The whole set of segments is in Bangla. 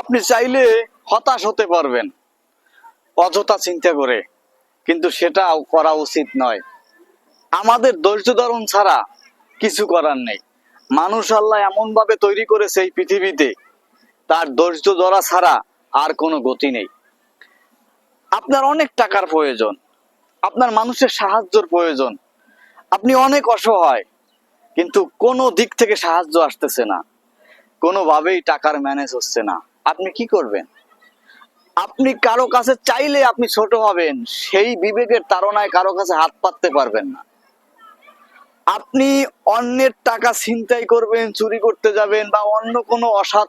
আপনি চাইলে হতাশ হতে পারবেন, অযথা চিন্তা করে, কিন্তু সেটাও করা উচিত নয়। আমাদের ধৈর্য ধারণ ছাড়া কিছু করার নেই। মানুষ আল্লাহ এমন ভাবে তৈরি করেছে এই পৃথিবীতে, তার ধৈর্য ধরা ছাড়া আর কোনো গতি নেই। আপনার অনেক টাকার প্রয়োজন, আপনার মানুষের সাহায্যর প্রয়োজন, আপনি অনেক অসহায়, কিন্তু কোনো দিক থেকে সাহায্য আসতেছে না। কোনোভাবেই টাকার ম্যানেজ হচ্ছে না। আপনি কি করবেন? আপনি কারও কাছে চাইলে আপনি ছোট হবেন, সেই বিবেকের তাড়নায় কারও কাছে হাত পাততে পারবেন না। আপনি অন্যের টাকা ছিনতাই করবেন, চুরি করতে যাবেন বা অন্য কোনো অসৎ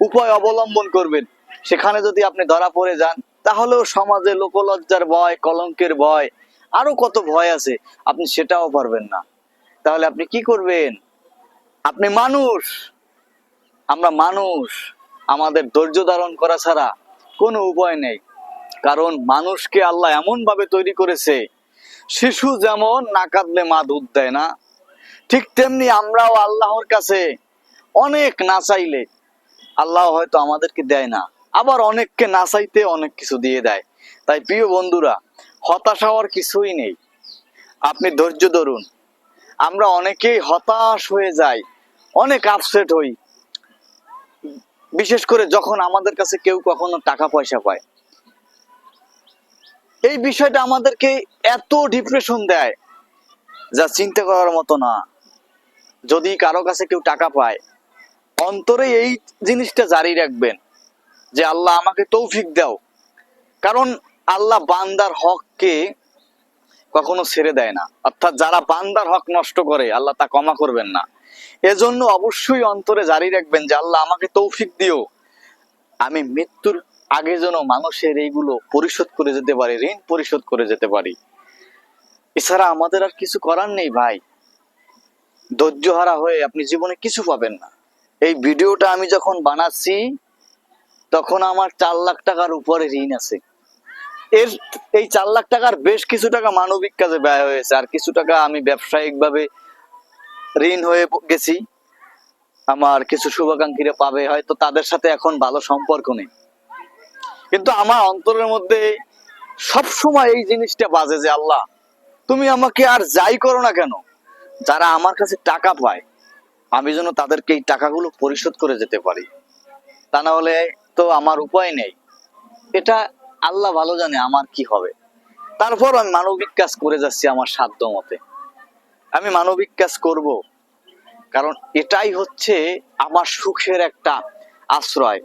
উপায় অবলম্বন করবেন, সেখানে যদি আপনি ধরা পড়ে যান, তাহলেও সমাজে লোকলজ্জার ভয়, কলঙ্কের ভয়, আরও কত ভয় আছে, আপনি সেটাও পারবেন না। তাহলে আপনি কি করবেন? আপনি মানুষ, আমরা মানুষ। আমাদের ধৈর্য ধারণ করা ছাড়া কোনো উপায় নেই। কারণ মানুষকে আল্লাহ এমন ভাবে তৈরি করেছে, শিশু যেমন না কাঁদলে মা দুধ দেয় না, ঠিক তেমনি আমরাও আল্লাহর কাছে অনেক না চাইলে আল্লাহ হয়তো আমাদেরকে দেয় না, আবার অনেককে না চাইতে অনেক কিছু দিয়ে দেয়। তাই প্রিয় বন্ধুরা, হতাশ হওয়ার কিছুই নেই। আপনি ধৈর্য ধরুন। আমরা অনেকেই হতাশ হয়ে যাই, অনেক আপসেট হই। বিশেষ করে যখন আমাদের কাছে কেউ কখনো টাকা পয়সা পায়। এই বিষয়টা আমাদেরকে এত ডিপ্রেশন দেয় যা চিন্তা করার মতো না। যদি কারও কাছে কেউ টাকা পায়, অন্তরে এই জিনিসটা জারি রাখবেন যে আল্লাহ আমাকে তৌফিক দাও। কারণ আল্লাহ বান্দার হককে কখনো ছেড়ে দেয় না। অর্থাৎ যারা বান্দার হক নষ্ট করে, আল্লাহ তা ক্ষমা করবেন না। এজন্য অবশ্যই অন্তরে জারি রাখবেন যে, আল্লাহ আমাকে তৌফিক দিও। আমি মৃত্যুর আগে যেন মানুষের এইগুলো পরিশোধ করে যেতে পারি, ঋণ পরিশোধ করে যেতে পারি। এছাড়া আমাদের আর কিছু করার নেই ভাই। ধৈর্যহারা হয়ে আপনি জীবনে কিছু পাবেন না। এই ভিডিওটা আমি যখন বানাচ্ছি, তখন আমার চার লাখ টাকার উপরে ঋণ আছে। এর এই চার লাখ টাকার বেশ কিছু টাকা মানবিক কাজে ব্যয় হয়েছে। আর কিছু টাকা আমি ব্যবসায়িক ভাবে ঋণ হয়ে গেছি। আমার কিছু শুভাকাঙ্ক্ষীরা পাবে, হয়তো তাদের সাথে এখন ভালো সম্পর্ক নেই। কিন্তু আমার অন্তরের মধ্যে সব সময় এই জিনিসটা বাজে যে, আল্লাহ, তুমি আমাকে আর যাই করো না কেন? যারা আমার কাছে টাকা পায়, আমি যেন তাদেরকে এই টাকাগুলো পরিশোধ করে যেতে পারি। তা না হলে তো আমার উপায় নেই। এটা আল্লাহ ভালো জানে আমার কি হবে। তারপর আমি মানবিক কাজ করে যাচ্ছি আমার সাধ্য মতে। আমি মানবিক কাজ করব। কারণ এটাই হচ্ছে আমার সুখের একটা আশ্রয়।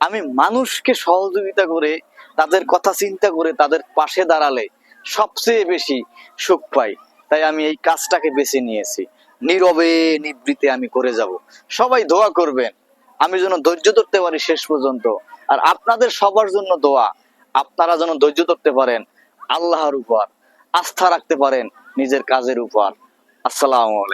আমি মানুষকে সহযোগিতা করে, তাদের কথা চিন্তা করে, তাদের পাশে দাঁড়ালে সবচেয়ে বেশি সুখ পাই। তাই আমি এই কাজটাকে বেছে নিয়েছি। নীরবে, নিবৃতে আমি করে যাব। সবাই দোয়া করবেন। আমি যেন ধৈর্য ধরতে পারি শেষ পর্যন্ত। আর আপনাদের সবার জন্য দোয়া। আপনারা যেন ধৈর্য ধরতে পারেন, আল্লাহর উপর, আস্থা রাখতে পারেন নিজের কাজের উপর। আসসালামু আলাইকুম।